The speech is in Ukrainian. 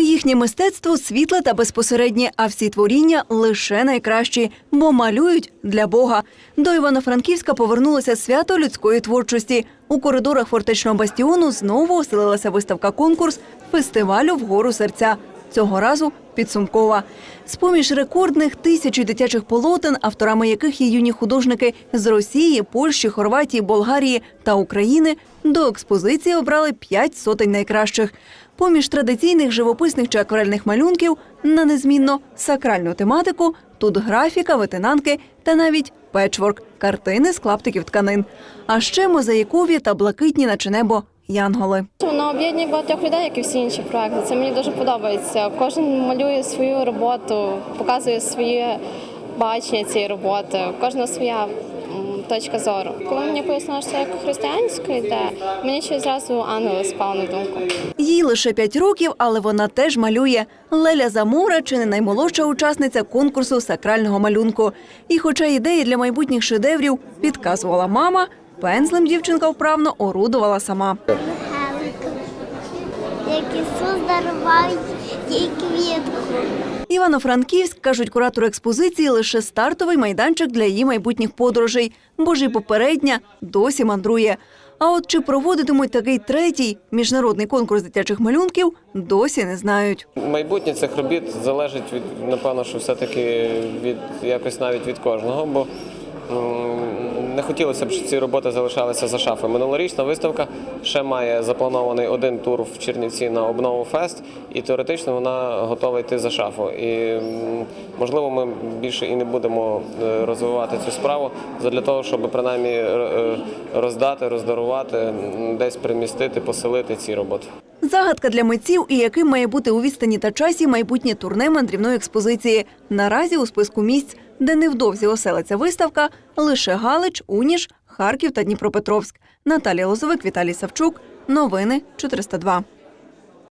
Їхнє мистецтво світле та безпосереднє, а всі творіння лише найкращі, бо малюють для Бога. До Івано-Франківська повернулося свято людської творчості. У коридорах фортечного бастіону знову оселилася виставка конкурс фестивалю Вгору серця. Цього разу підсумкова. З-поміж рекордних тисячі дитячих полотен, авторами яких є юні художники з Росії, Польщі, Хорватії, Болгарії та України, до експозиції обрали п'ять сотень найкращих. Поміж традиційних живописних чи акварельних малюнків на незмінно сакральну тематику тут графіка, ветенанки та навіть печворк картини з клаптиків тканин. А ще мозаїкові та блакитні, наче небо, янголи. Воно об'єднує багатьох людей, як і всі інші проекти. Це мені дуже подобається. Кожен малює свою роботу, показує своє бачення цієї роботи. У Кожного своя точка зору. Коли мені пояснили, що це як християнське йде, мені ще зразу ангели спав на думку. Їй лише 5 років, але вона теж малює. Леля Замура чи не наймолодша учасниця конкурсу сакрального малюнку. І, хоча ідеї для майбутніх шедеврів підказувала мама, пензлем дівчинка вправно орудувала сама. Як Ісус дарував їй квітку. Івано-Франківськ, кажуть куратори експозиції, лише стартовий майданчик для її майбутніх подорожей, бо ж і попередня досі мандрує. А от чи проводитимуть такий третій міжнародний конкурс дитячих малюнків, досі не знають. Майбутнє цих робіт залежить від, напевно, що все-таки від якось навіть від кожного, бо не хотілося б, щоб ці роботи залишалися за шафою. Минулорічна виставка ще має запланований один тур в Чернівці на обнову фест, і теоретично вона готова йти за шафу. І можливо, ми більше і не будемо е, розвивати цю справу для того, щоб принаймні е, е, роздати, роздарувати, десь примістити, поселити ці роботи. Загадка для митців і яким має бути у відстані та часі майбутнє турне мандрівної експозиції. Наразі у списку місць, де невдовзі оселиться виставка, лише Галич, Уніш, Харків та Дніпропетровськ. Наталія Лозовик, Віталій Савчук. Новини 402.